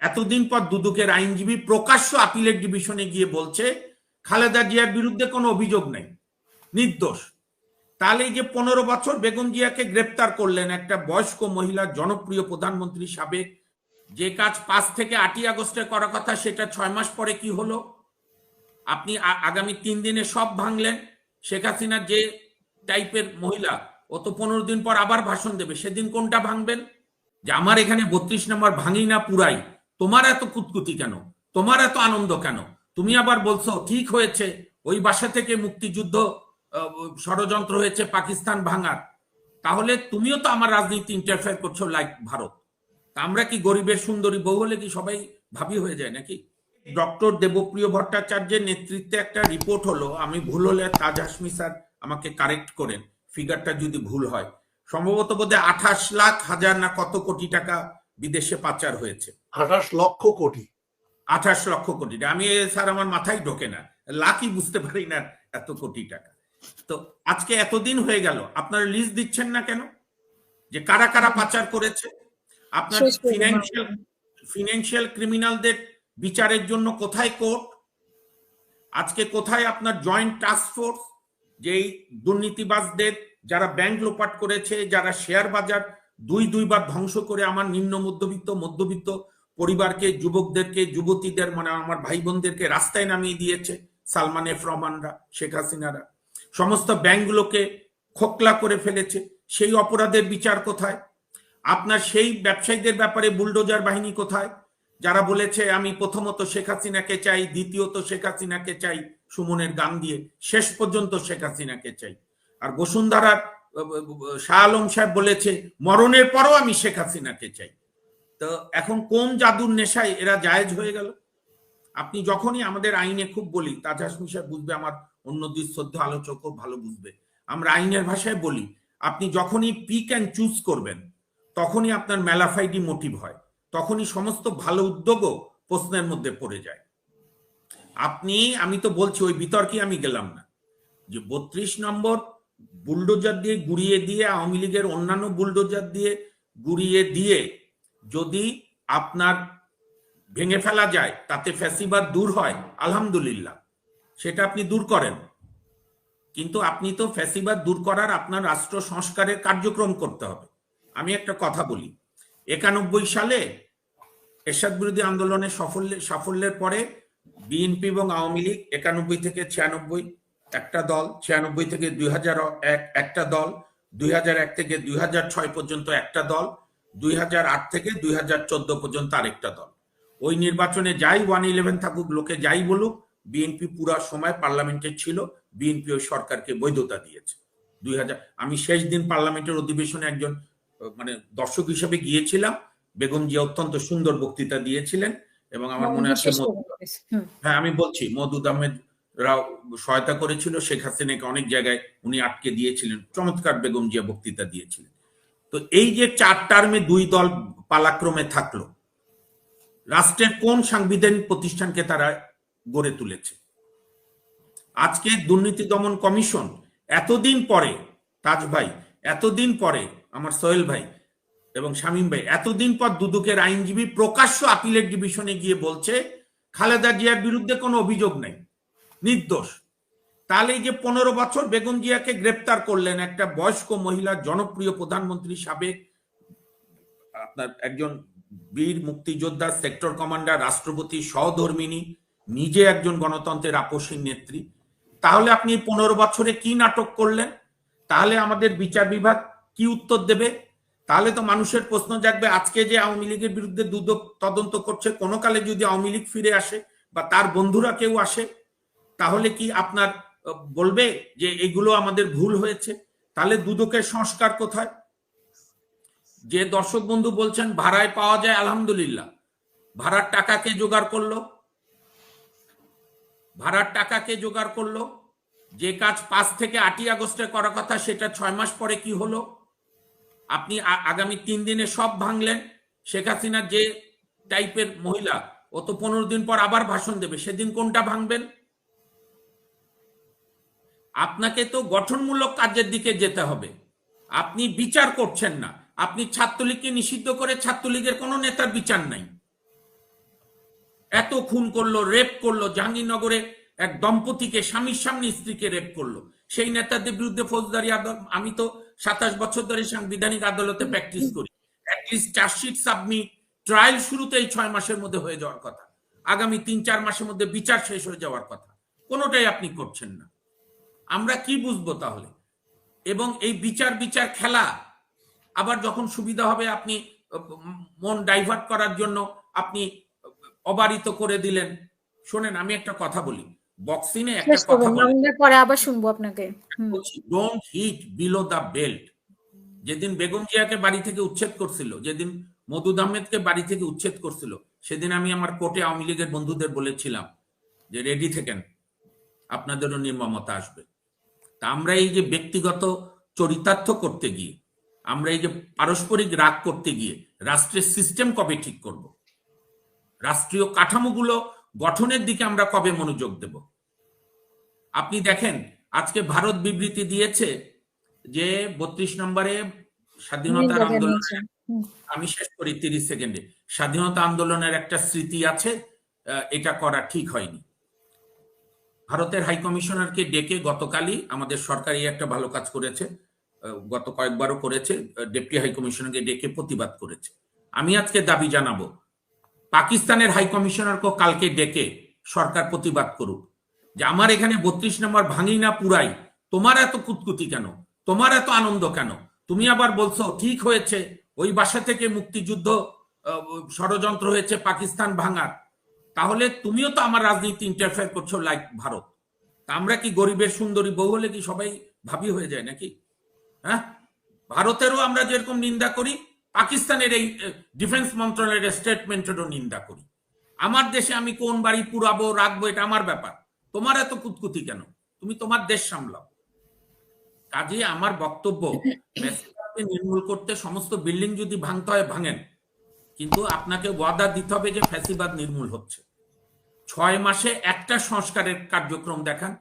এতদিন পর দুদকের আইনজীবী প্রকাশ্য আপিলের ডিভিশনে গিয়ে বলছে, খালেদা জিয়ার বিরুদ্ধে কোনো অভিযোগ নেই, নির্দোষ। তাহলে যে পনেরো বছর বেগম জিয়াকে গ্রেপ্তার করলেন একটা বয়স্ক মহিলা, জনপ্রিয় প্রধানমন্ত্রী সাবেক, যে কাজ পাঁচ থেকে আটই আগস্টে করার কথা, সেটা ছয় মাস পরে কি হলো? আপনি আগামী তিন দিনে সব ভাঙলেন, শেখ হাসিনা যে টাইপের মহিলা, ও তো পনেরো দিন পর আবার ভাষণ দেবে, সেদিন কোনটা ভাঙবেন? যে আমার এখানে বত্রিশ নম্বর ভাঙি না পুরাই। তোমার এত কুতকুতি কেন? তোমার এত আনন্দ কেন? তুমি আবার বলছো, ঠিক হয়েছে, ওই বাসা থেকে মুক্তিযুদ্ধ ষড়যন্ত্র হয়েছে, পাকিস্তান ভাঙার। তাহলে তুমিও তো আমার রাজনীতি ইন্টারফেয়ার করছ লাইক ভারত। তা আমরা কি গরিবের সুন্দরী বউ হলে কি সবাই ভাবি হয়ে যায় নাকি? ডক্টর দেবপ্রিয় ভট্টাচার্যের নেতৃত্বে একটা রিপোর্ট হলো, আমি ভুল হলে তাজ হাসমি স্যার আমাকে কারেক্ট করেন ফিগারটা যদি ভুল হয়। সম্ভবত বোধহয় আঠাশ লাখ হাজার না কত কোটি টাকা বিদেশে পাচার হয়েছে। আঠাশ লক্ষ কোটি। আঠাশ লক্ষ কোটি। আমি স্যার আমার মাথায় ঢোকে না। লাখই বুঝতে পারি না এত কোটি টাকা। তো আজকে এতদিন হয়ে গেল। আপনারা লিস্ট দিচ্ছেন না কেন? যে কারা কারা পাচার করেছে? আপনার ফিনান্সিয়াল ফিনান্সিয়াল ক্রিমিনালদের বিচারের জন্য কোথায় কোর্ট? আজকে কোথায় আপনার জয়েন্ট টাস্ক ফোর্স যেই দুর্নীতিবাজদের যারা ব্যাংক লোপাট করেছে যারা শেয়ার বাজার দুই দুইবার ধ্বংস করে আমার নিম্ন মধ্যবিত্ত মধ্যবিত্ত পরিবারকে, যুবকদেরকে, যুবতীদের মানে আমার ভাই বোনদেরকে রাস্তায় নামিয়ে দিয়েছে সালমান এফ রহমানরা, শেখ হাসিনারা। সমস্ত ব্যাংকগুলোকে খোকলা করে ফেলেছে। সেই অপরাধের বিচার কোথায়? আপনার সেই ব্যবসায়ীদের ব্যাপারে বুলডোজার বাহিনী কোথায়? যারা বলেছে, আমি প্রথমত শেখ হাসিনাকে চাই, দ্বিতীয়ত শেখ হাসিনাকে চাই সুমনের গান দিয়ে, শেষ পর্যন্ত শেখ হাসিনাকে চাই। আর বসুন্ধরার শাহ আলম সাহেব বলেছে, মরণের পরও আমি শেখ হাসিনাকে চাই। তো এখন কোন জাদুর নেশায় এরা জায়েজ হয়ে গেল? আপনি যখনই আমাদের আইনে খুব বলি, তাজ হাসমি সাহেব বুঝবে, আমার অন্য দুই শ্রদ্ধ আলোচকও ভালো বুঝবে। আমরা আইনের ভাষায় বলি, আপনি যখনই পিক অ্যান্ড চুজ করবেন, তখনই আপনার ম্যালাফাইডি মোটিভ হয়, তখনই সমস্ত ভালো উদ্যোগও প্রশ্নের মধ্যে পড়ে যায়। আপনি, আমি তো বলছি, ওই বিতর্কে আমি গেলাম না। যে বত্রিশ নম্বর বুলডোজার দিয়ে গুড়িয়ে দিয়ে, আওয়ামী লীগের অন্যান্য বুলডোজার দিয়ে গুড়িয়ে দিয়ে যদি আপনার ভেঙে ফেলা যায়, তাতে ফ্যাসিবাদ দূর হয়, আলহামদুলিল্লাহ। সেটা আপনি দূর করেন। কিন্তু আপনি তো ফ্যাসিবাদ দূর করার আপনার রাষ্ট্র সংস্কারের কার্যক্রম করতে হবে। আমি একটা কথা বলি। একানব্বই সালে এরশাদ বিরোধী আন্দোলনের সাফল্যের সাফল্যের পরে বিএনপি এবং আওয়ামী লীগ একানব্বই থেকে ছিয়ানব্বই, একটা দল, ছিয়ানব্বই থেকে দুই হাজার এক, একটা দল, দুই হাজার এক থেকে দুই হাজার ছয় পর্যন্ত একটা দল দুই হাজার আট থেকে দুই হাজার চোদ্দ পর্যন্ত আরেকটা দল। ওই নির্বাচনে যাই ওয়ান ইলেভেন থাকুক লোকে যাই বলুক বিএনপি পুরা সময় পার্লামেন্টে ছিল বিএনপি ওই সরকারকে বৈধতা দিয়েছে। দুই হাজার আমি শেষ দিন পার্লামেন্টের অধিবেশনে একজন মানে দর্শক হিসেবে গিয়েছিলাম বেগম জিয়া অত্যন্ত সুন্দর বক্তৃতা দিয়েছিলেন এবং আমার মনে আছে। হ্যাঁ আমি বলছি মদুদ আহমেদ রাও সহায়তা করেছিল শেখ হাসিনাকে অনেক জায়গায় উনি আটকে দিয়েছিলেন চমৎকার বেগম জিয়া বক্তৃতা দিয়েছিলেন। তো এই যে চার টার্মে দুই দল পালাক্রমে থাকল, রাষ্ট্রের কোন সাংবিধানিক প্রতিষ্ঠানকে তারা গড়ে তুলেছে? আজকে দুর্নীতি দমন কমিশন এতদিন পরে, তাজ ভাই, এতদিন পরে, আমার সোহেল ভাই এবং শামীম ভাই, এতদিন পর দুদকের আইনজীবী প্রকাশ্য আপিলের ডিভিশনে গিয়ে বলছে, খালেদা জিয়ার বিরুদ্ধে কোনো অভিযোগ নেই। নির্দোষ। তাহলে এই যে পনেরো বছর বেগম জিয়াকে গ্রেপ্তার করলেন একটা বয়স্ক মহিলা, জনপ্রিয় প্রধানমন্ত্রী সাবেক আপনার একজন বীর মুক্তিযোদ্ধা সেক্টর কমান্ডার রাষ্ট্রপতি, সহধর্মিনী, নিজে একজন গণতন্ত্রের আপসীন নেত্রী। তাহলে আপনি পনেরো বছরে কি নাটক করলেন? তাহলে আমাদের বিচার বিভাগ কি উত্তর দেবে? তাহলে তো মানুষের প্রশ্ন জাগবে, আজকে যে আওয়ামী লীগের বিরুদ্ধে দুদক তদন্ত করছে কোনো কালে যদি আওয়ামী লীগ ফিরে আসে বা তার বন্ধুরা কেউ আসে, তাহলে কি আপনার বলবে যে এগুলো আমাদের ভুল হয়েছে, তাহলে দুদকের সংস্কার কোথায়? যে দর্শক বন্ধু বলছেন, ভাড়ায় পাওয়া যায়, আলহামদুলিল্লাহ। ভাড়ার টাকা কে জোগাড় করল? ভাড়ার টাকা কে জোগাড় করল? যে কাজ পাঁচ থেকে আটই আগস্টে করার কথা, সেটা ছয় মাস পরে কি হলো? আপনি আগামী তিন দিনে সব ভাঙলেন, শেখ হাসিনা যে টাইপের মহিলা, ও তো পনেরো দিন পর আবার ভাষণ দেবে, সেদিন কোনটা ভাঙবেন? আপনাকে তো গঠনমূলক কাজের দিকে যেতে হবে। আপনি বিচার করছেন না। আপনি ছাত্রলীগকে নিষিদ্ধ করে ছাত্রলীগের কোনো নেতার বিচার নাই। এত খুন করল, রেপ করল, জাহাঙ্গীরনগরে এক দম্পতিকে, স্বামীর সামনে স্ত্রীকে রেপ করল। সেই নেতাদের বিরুদ্ধে ফৌজদারি আদালত আমি তো সাতাশ বছর ধরে সাংবিধানিক আদালতে প্র্যাকটিস করি। অ্যাটলিস্ট চার্জশিট সাবমিট ট্রায়াল শুরুতেই ছয় মাসের মধ্যে হয়ে যাওয়ার কথা। আগামী তিন, চার মাসের মধ্যে বিচার শেষ হয়ে যাওয়ার কথা। কোনোটাই আপনি করছেন না। আমরা কি বুঝব তাহলে? এবং এই বিচার বিচার খেলা আবার যখন সুবিধা হবে আপনি মন ডাইভার্ট করার জন্য আপনি অবারিত করে দিলেন। শোনেন আমি একটা কথা বলি। বক্সিংয়ে একটা কথা বলে। পরে আবার শুনব আপনাকে। Don't hit below the belt যেদিন বেগম জিয়াকে বাড়ি থেকে উচ্ছেদ করছিল যেদিন মদুদ আহমেদকে বাড়ি থেকে উচ্ছেদ করছিল সেদিন আমি আমার কোর্টে আওয়ামী লীগের বন্ধুদের বলেছিলাম যে রেডি থেকেন। আপনাদেরও নির্মমতা আসবে। তা আমরা এই যে ব্যক্তিগত চরিতার্থ করতে গিয়ে আমরা এই যে পারস্পরিক রাগ করতে গিয়ে রাষ্ট্রের সিস্টেম কবে ঠিক করব? রাষ্ট্রীয় কাঠামোগুলো গঠনের দিকে আমরা কবে মনোযোগ দেব? আপনি দেখেন আজকে ভারত বিবৃতি দিয়েছে যে বত্রিশ নম্বরে স্বাধীনতার আন্দোলন আমি শেষ করি তিরিশ সেকেন্ডে। স্বাধীনতা আন্দোলনের একটা স্মৃতি আছে এটা করা ঠিক হয়নি। ভারতের হাই কমিশনারকে ডেকে গতকালই আমাদের সরকারি একটা ভালো কাজ করেছে গত কয়েকবারও করেছে ডেপুটি হাই কমিশনারকে ডেকে প্রতিবাদ করেছে। আমি আজকে দাবি জানাব, পাকিস্তানের হাই কমিশনারকে কালকে ডেকে সরকার প্রতিবাদ করুক। যে আমার এখানে বত্রিশ নম্বর ভাঙি না পুরাই, তোমার এত কুতকুতি কেন? তোমার এত আনন্দ কেন? তুমি আবার বলছো, ঠিক হয়েছে, ওই বাসা থেকে মুক্তিযুদ্ধ ষড়যন্ত্র হয়েছে, পাকিস্তান ভাঙার। তাহলে তুমিও তো আমার রাজনীতি ইন্টারফেয়ার করছ লাইক ভারত। আমরা কি গরিবের সুন্দরী বউ হলে কি সবাই ভাবি হয়ে যায় নাকি? হ্যাঁ? ভারতেরও আমরা যেরকম নিন্দা করি, পাকিস্তানের এই ডিফেন্স মন্ত্রণালয়ের স্টেটমেন্টেরও নিন্দা করি। আমার দেশে আমি কোন বাড়ি পুরাবো, রাখব, এটা আমার ব্যাপার। তোমার এত কুতকুতি কেন? তুমি তোমার দেশ সামলাও। কাজে আমার বক্তব্য নির্মূল করতে সমস্ত বিল্ডিং যদি ভাঙতে হয়, ভাঙেন। কিন্তু আপনাকে ওয়াদা দিতে হবে যে ফ্যাসিবাদ নির্মূল হচ্ছে। ছয় মাসে একটা সংস্কারের কার্যক্রম দেখান।